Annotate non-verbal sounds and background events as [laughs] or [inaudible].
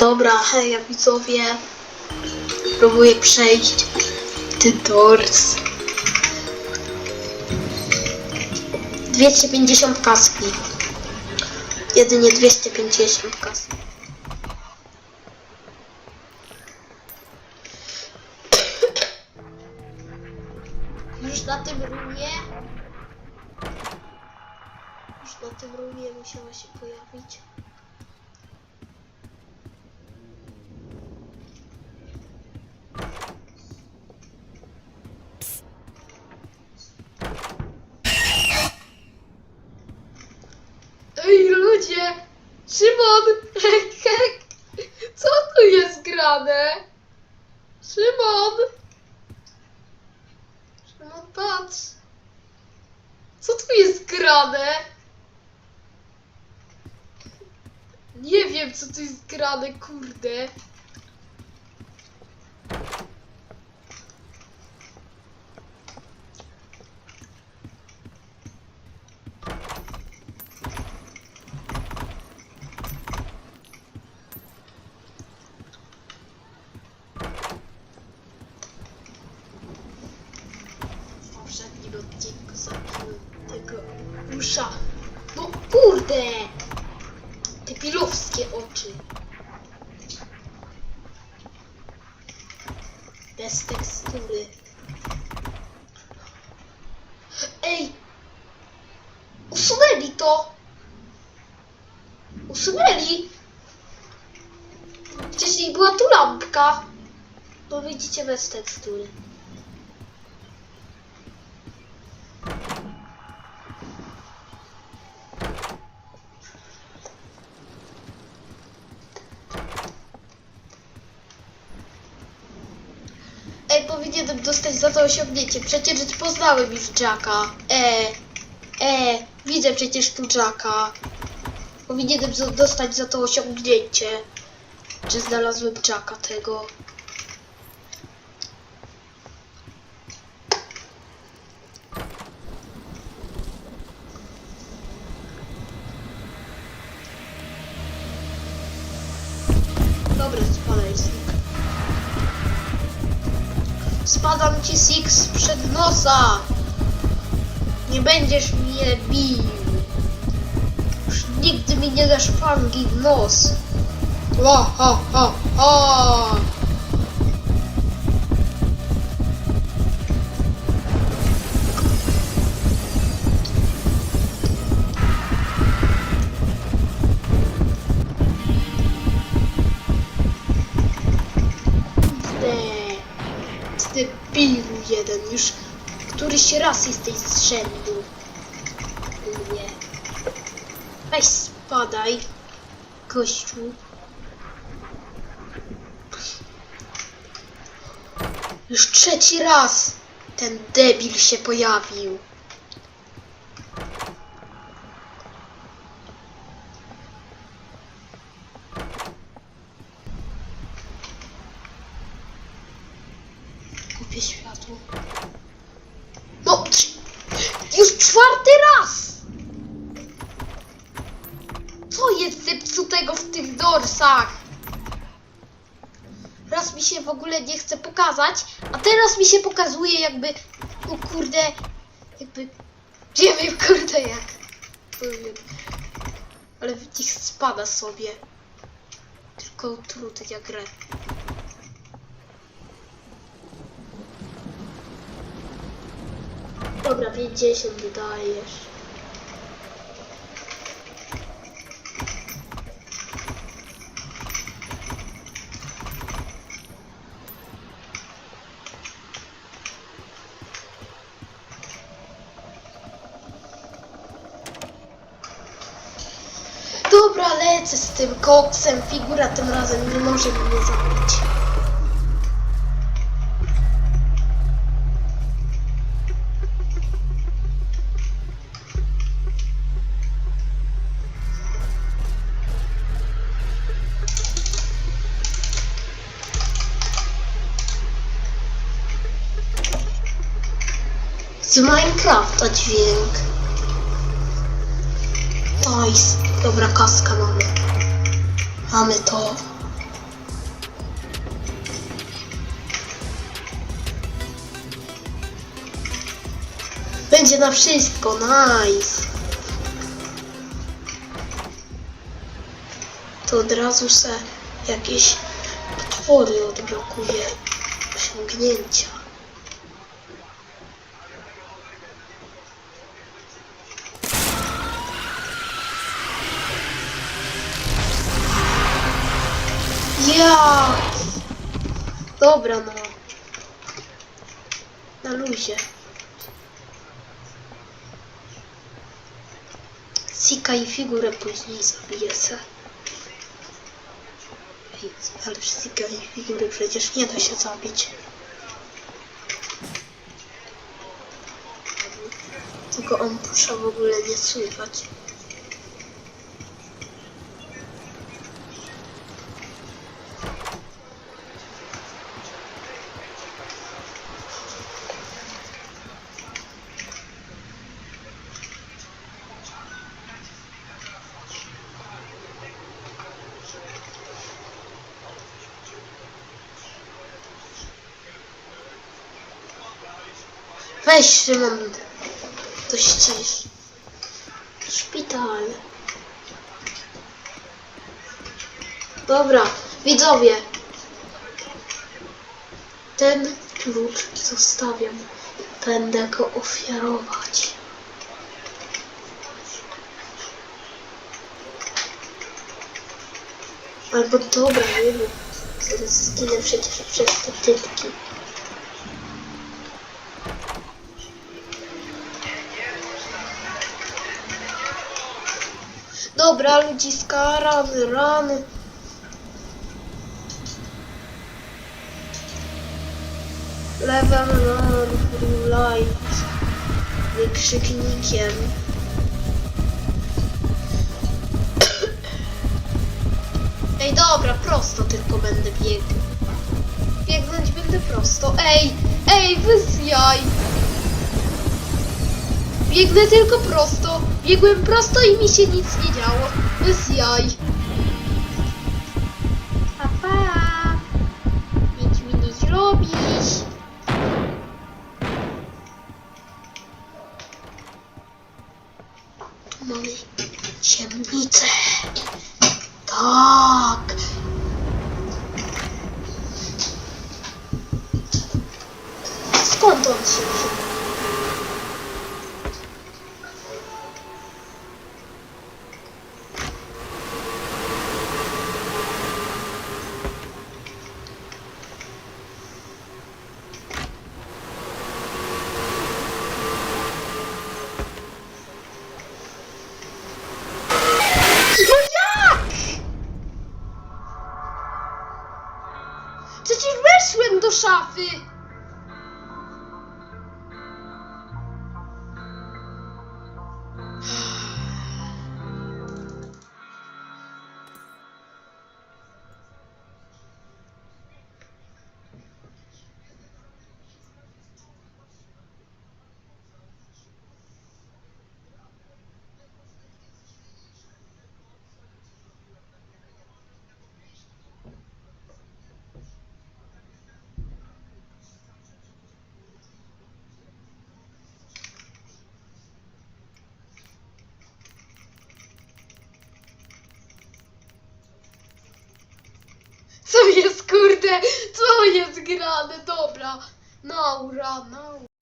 Dobra, hej, widzowie. Próbuję przejść The Doors. 250 kaski. Jedynie 250 kaski. Już na tym runie. Już na tym runie musiała się pojawić. Ludzie! Szymon! [laughs] Co tu jest grane? Szymon! Szymon, patrz! Co tu jest grane? Nie wiem, co tu jest grane, kurde. W poprzednim odcinku zabiłem tego usza. No kurde! Te pilowskie oczy. Bez tekstury. Ej! Usunęli to! Usunęli! Wcześniej była tu lampka. No widzicie bez tekstury. Powinienem dostać za to osiągnięcie. Przecież poznałem już Jacka. E, e, widzę przecież tu Jacka. Powinienem dostać za to osiągnięcie. Czy znalazłem Jacka tego? Spadam ci Six przed nosa. Nie będziesz mnie bił. Już nigdy mi nie dasz pangi w nos. O, ho, ho, ho. Jeden, już któryś raz jesteś z rzędu. Nie. Weź spadaj, gościu. Już trzeci raz ten debil się pojawił. Kupię światło. No, trz- już czwarty raz! Co jest zepsutego w tych dorsach? Raz mi się w ogóle nie chce pokazać, a teraz mi się pokazuje jakby, no kurde, jakby, nie wiem [laughs] kurde jak, powiem, ale niech spada sobie. Tylko trudno jak grę. Dobra, 50 dodajesz. Dobra, lecę z tym koksem. Figura tym razem nie może mnie zabić. z Minecrafta dźwięk. Nice. Dobra, kaska mamy. Mamy to. Będzie na wszystko, nice. To od razu se jakieś potwory odblokuje osiągnięcia. Ja! Dobra, no. Na luzie. Sika i figurę później zabiję se. Ale Sika i figury przecież nie da się zabić. Tylko on pusza w ogóle nie słychać. Weź Szymon, to ścisz. Szpital. Dobra, widzowie. Ten klucz zostawiam. Będę go ofiarować. Albo dobra, nie wiem. Zginę przecież przez te typki. Dobra, ludziska, rany, rany. Level life. Wykrzyknikiem. Ej, dobra, prosto tylko będę biegł. Biegnąć będę prosto. Ej, ej, wyzjaj. Biegnę tylko prosto. Biegłem prosto i mi się nic nie działo. Bez jaj. Papa. Nic mi nie zrobisz. Mamy ciemnicę. Tak. Skąd on się wziął? Co jest kurde? Co jest grane? Dobra. Naura, naura.